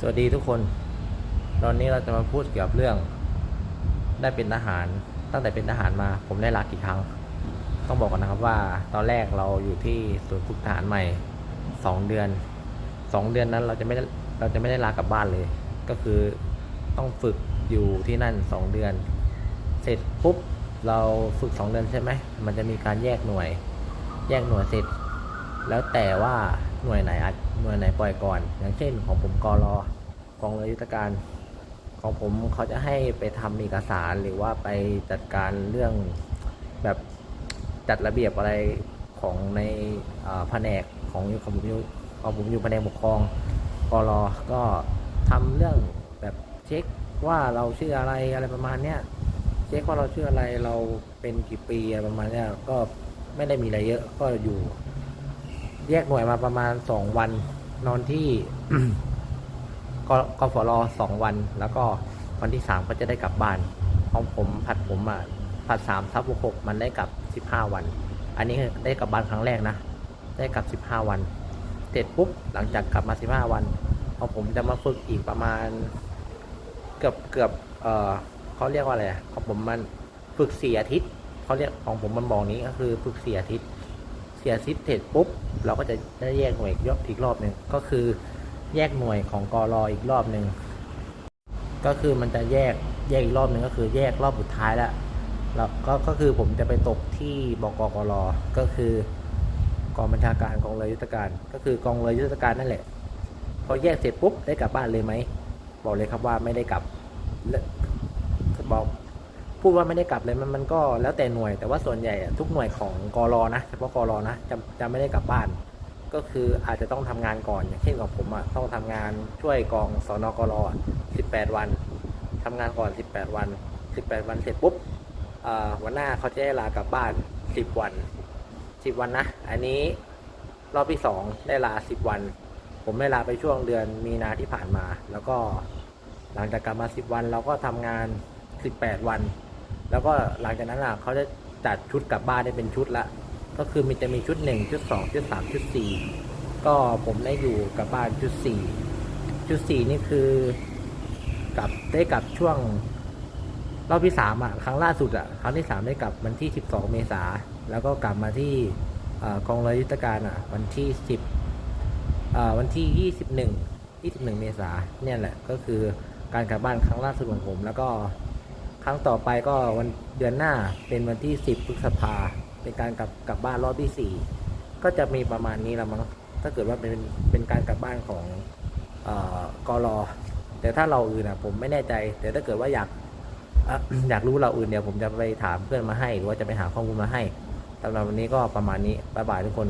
สวัสดีทุกคน ตอนนี้เราจะมาพูดเกี่ยวกับเรื่อง ได้เป็นทหาร ตั้งแต่เป็นทหารมาผมได้ลากี่ครั้ง ต้องบอกก่อนนะครับว่า ตอนแรกเราอยู่ที่ศูนย์ฝึกทหารใหม่สองเดือนสองเดือนนั้นเราจะไม่ได้เราจะไม่ได้ลากลับบ้านเลย ก็คือต้องฝึกอยู่ที่นั่นสองเดือน เสร็จปุ๊บเราฝึกสองเดือนใช่ไหมมันจะมีการแยกหน่วย แยกหน่วยเสร็จ แล้วแต่ว่าหน่วยไหนอาจหน่วยไหนปล่อยก่อน อย่างเช่นของผมกรกองเรือยุทธการของผมเขาจะให้ไปทำเอกสารหรือว่าไปจัดการเรื่องแบบจัดระเบียบอะไรของในแผนกของของผมอยู่ของผมอยู่แผนกปกครองกรอก็ทำเรื่องแบบเช็คว่าเราชื่ออะไรอะไรประมาณเนี้ยเช็คว่าเราชื่ออะไรเราเป็นกี่ปีอะไรประมาณเนี้ยก็ไม่ได้มีอะไรเยอะก็อยู่ แยกหน่วยมาประมาณสองวัน นอนที่กกฟรสองวัน แล้วก็วันที่สามก็จะได้กลับบ้านของผมผัดผมอะผัดสามทับหกมันได้กลับสิบห้าวัน อันนี้ได้กลับบ้านครั้งแรกนะ ได้กลับสิบห้าวันเสร็จปุ๊บหลังจากกลับมาสิบห้าวันของผมจะมาฝึกอีกประมาณ เกือบเกือบเออเขาเรียกว่าอะไรของผมมันฝึกสี่อาทิตย์เขาเรียกของผมมันบอกนี้ก็คือฝึกสี่อาทิตย์ เสียซิปเสร็จปุ๊บ เราก็จะได้แยกหน่วยอีกรอบอีกรอบหนึ่งก็คือแยกหน่วยของกรออีกรอบหนึ่งก็คือมันจะแยกแยกอีกรอบหนึ่งก็คือแยกรอบสุดท้ายแล้วแล้วก็ก็คือผมจะไปตกที่บกกรก็คือกองบัญชาการกองเรือยุทธการ ก็คือกองเรือยุทธการนั่นแหละ พอแยกเสร็จปุ๊บได้กลับบ้านเลยไหมบอกเลยครับว่าไม่ได้กลับและบอก พูดว่าไม่ได้กลับเลยมันมันก็แล้วแต่หน่วย แต่ว่าส่วนใหญ่ทุกหน่วยของกรอนะเฉพาะกรอนะจะจะไม่ได้กลับบ้าน ก็คืออาจจะต้องทำงานก่อนอย่างเช่นของผมอะต้องทำงานช่วยกองสอนกรอ18 วันทำงานก่อน 18 วัน 18 วันเสร็จปุ๊บวันหน้าเขาจะได้ลากลับบ้าน 10 วัน 10 วันนะ อันนี้รอบที่ 2 ได้ลา 10 วัน ผมได้ลาไปช่วงเดือนมีนาที่ผ่านมา แล้วก็หลังจากกลับมา 10 วันเราก็ทำงาน 18 วัน แล้วก็หลังจากนั้นอะเขาจะจัดชุดกลับบ้านได้เป็นชุดละ ก็คือมันจะมีชุดหนึ่งชุดสองชุดสามชุดสี่ก็ผมได้อยู่กับบ้านชุดสี่ชุดสี่นี่คือกลับได้กลับช่วงรอบที่สามอะครั้งล่าสุดอะครั้งที่สามได้กลับวันที่สิบสองเมษาแล้วก็กลับมาที่เอ่อกองเรือยุทธการอะ วันที่สิบวันที่ยี่สิบหนึ่งยี่สิบหนึ่งเมษาเนี่ยแหละก็คือการกลับบ้านครั้งล่าสุดของผมแล้วก็ ครั้งต่อไปก็วันเดือนหน้าเป็นวันที่ 10พฤษภาเป็นการกลับกลับบ้านรอบที่ 4 ก็จะมีประมาณนี้ละมั้งถ้าเกิดว่าเป็นเป็นการกลับบ้านของออกรอแต่ถ้าเราอื่นนะผมไม่แน่ใจ แต่ถ้าเกิดว่าอยากเอ่ออยากรู้เราอื่นเดี๋ยวผมจะไปถามเพื่อนมาให้ หรือว่าจะไปหาข้อมูลมาให้สำหรับวันนี้ก็ประมาณนี้บ๊ายบายทุกคน